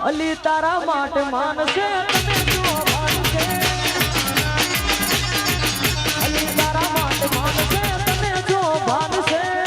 અલી તારા માટે માનશે અલી તારા માટે માનશે તને જો માનશે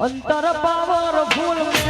અંતર પાવર ફૂલ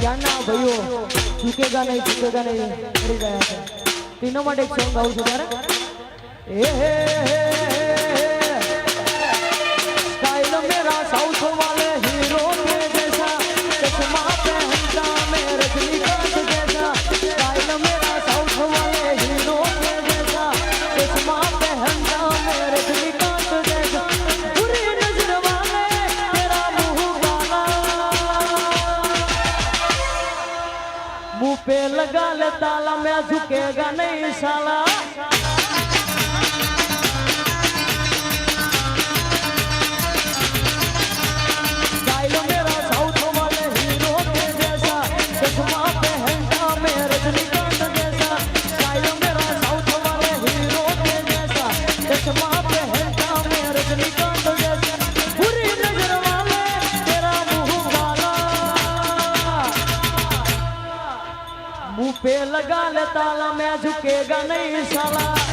ત્યાંના ભાઈઓ ચૂકેગા નહીં ચૂકેગા નહીં, મળી ગયા છે. તેના માટે એક સોંગ ગાવું છું ત્યારે. એ હે હે ताला में झुकेगा नहीं साला ताला मैं झुकेगा नहीं साला